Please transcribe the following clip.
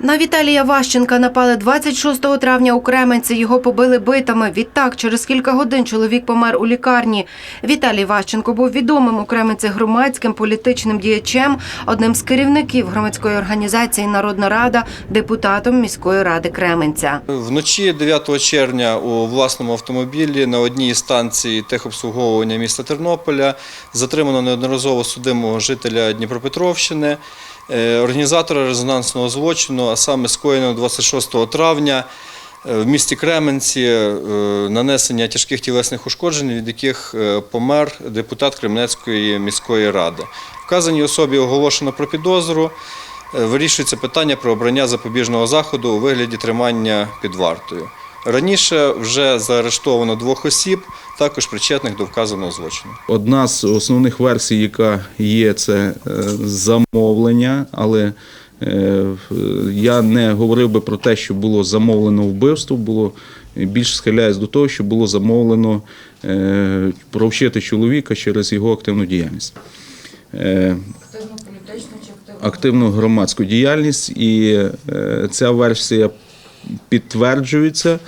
На Віталія Ващенка напали 26 травня у Кременці. Його побили битами. Відтак, через кілька годин чоловік помер у лікарні. Віталій Ващенко був відомим у Кременці громадським політичним діячем, одним з керівників громадської організації Народна Рада, депутатом міської ради Кременця. Вночі 9 червня у власному автомобілі на одній із станцій техобслуговування міста Тернополя затримано неодноразово судимого жителя Дніпропетровщини, організатора резонансного злочину, а саме скоєного 26 травня е, в місті Кременці е, нанесення тяжких тілесних ушкоджень, від яких е, помер депутат Кременецької міської ради. Вказаній особі оголошено про підозру. Е, Вирішується питання про обрання запобіжного заходу у вигляді тримання під вартою. Раніше вже заарештовано двох осіб, також причетних до вказаного злочину. Одна з основних версій, яка є, це е, замовлення, але е, я не говорив би про те, що було замовлено вбивство, було більш схиляюсь до того, що було замовлено е, провчити чоловіка через його активну діяльність. Е, Активну політичну чи активну? активну громадську діяльність, і е, ця версія підтверджується.